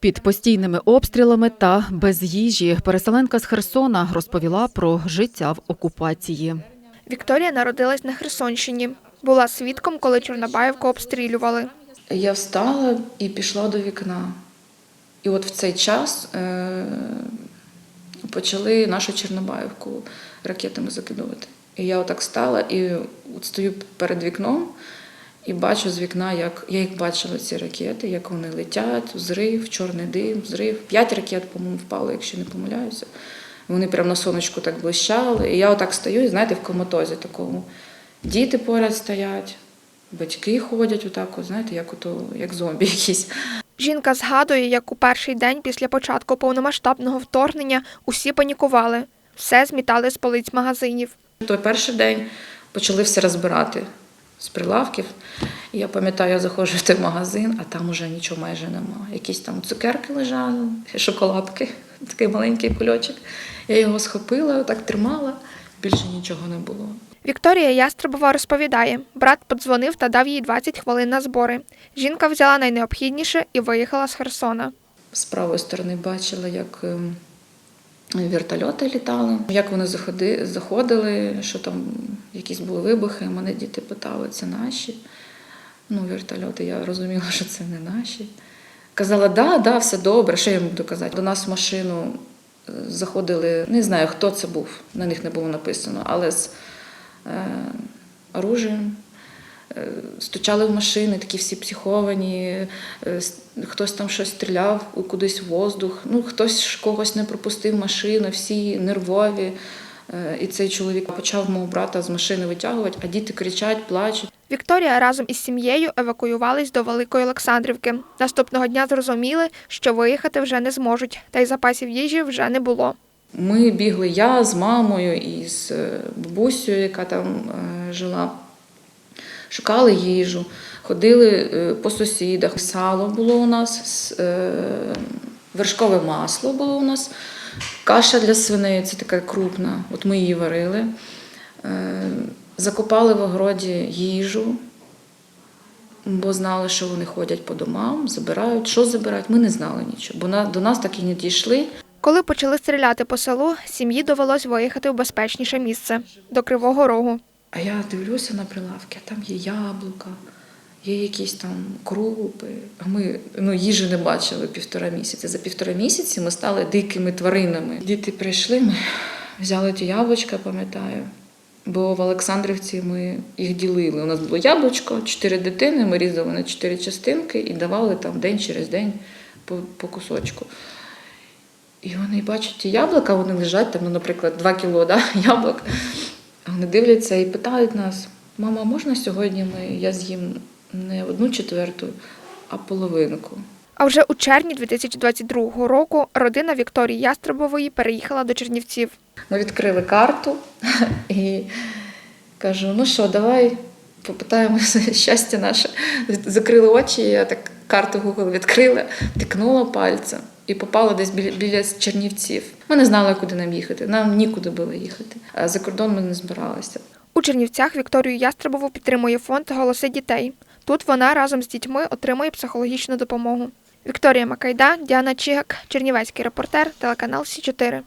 Під постійними обстрілами та без їжі переселенка з Херсона розповіла про життя в окупації. Вікторія народилась на Херсонщині. Була свідком, коли Чорнобаївку обстрілювали. Я встала і пішла до вікна. І от в цей час е- почали нашу Чорнобаївку ракетами закидувати. І я отак стала і от стою перед вікном і бачу з вікна, як я їх бачила, ці ракети, як вони летять, взрив, чорний дим, взрив. П'ять ракет, по-моєму, впало, якщо не помиляюся. Вони прямо на сонечку так блищали. І я отак стою, і знаєте, в коматозі такому. Діти поряд стоять, батьки ходять отак, от, знаєте, як ото, як зомбі якісь. Жінка згадує, як у перший день після початку повномасштабного вторгнення усі панікували. Все змітали з полиць магазинів. Той перший день почали все розбирати з прилавків. І я пам'ятаю, я заходжу в той магазин, а там уже нічого майже нема. Якісь там цукерки лежали, шоколадки, такий маленький кульочок. Я його схопила, так тримала, більше нічого не було. Вікторія Ястребова розповідає, брат подзвонив та дав їй 20 хвилин на збори. Жінка взяла найнеобхідніше і виїхала з Херсона. З правої сторони бачила, як ем, вертольоти літали, як вони заходи, заходили, що там якісь були вибухи. Мене діти питали, це наші. Ну, вертольоти, я розуміла, що це не наші. Казала, да, да, все добре, що я буду казати. До нас в машину е, заходили, не знаю, хто це був, на них не було написано, але з е, оружієм. Е, Стучали в машини, такі всі психовані, е, хтось там щось стріляв кудись в воздух, ну хтось когось не пропустив машину, всі нервові. Е, І цей чоловік почав мого брата з машини витягувати, а діти кричать, плачуть. Вікторія разом із сім'єю евакуювались до Великої Олександрівки. Наступного дня зрозуміли, що виїхати вже не зможуть, та й запасів їжі вже не було. Ми бігли я з мамою і з бабусею, яка там жила. Шукали їжу, ходили е, по сусідах. Сало було у нас, е, вершкове масло було у нас, каша для свиней, це така крупна. От ми її варили. Е, Закопали в огороді їжу, бо знали, що вони ходять по домам, забирають. Що забирають, ми не знали нічого, бо до нас так і не дійшли. Коли почали стріляти по селу, сім'ї довелось виїхати в безпечніше місце до Кривого Рогу. А я дивлюся на прилавки, а там є яблука, є якісь там крупи. А ми ну, їжі не бачили півтора місяці. За півтора місяці ми стали дикими тваринами. Діти прийшли, ми взяли ті яблучка, пам'ятаю. Бо в Олександрівці ми їх ділили. У нас було яблучко, чотири дитини, ми різали на чотири частинки і давали там день через день по, по кусочку. І вони бачать ті яблука, вони лежать там, ну, наприклад, 2 кіло да, яблук. Вони дивляться і питають нас: мама, можна сьогодні ми, я з'їм не одну четверту, а половинку. А вже у червні 2022 року родина Вікторії Ястребової переїхала до Чернівців. Ми відкрили карту і кажу: ну що, давай попитаємо щастя наше. Закрили очі, я так карту Google відкрила, тикнула пальцем і попала десь біля, біля Чернівців. Ми не знали, куди нам їхати. Нам нікуди було їхати. А за кордон ми не збиралися. У Чернівцях Вікторію Ястребову підтримує фонд Голоси дітей. Тут вона разом з дітьми отримує психологічну допомогу. Вікторія Макайда, Діана Чігак, Чернівецький репортер, телеканал Сі 4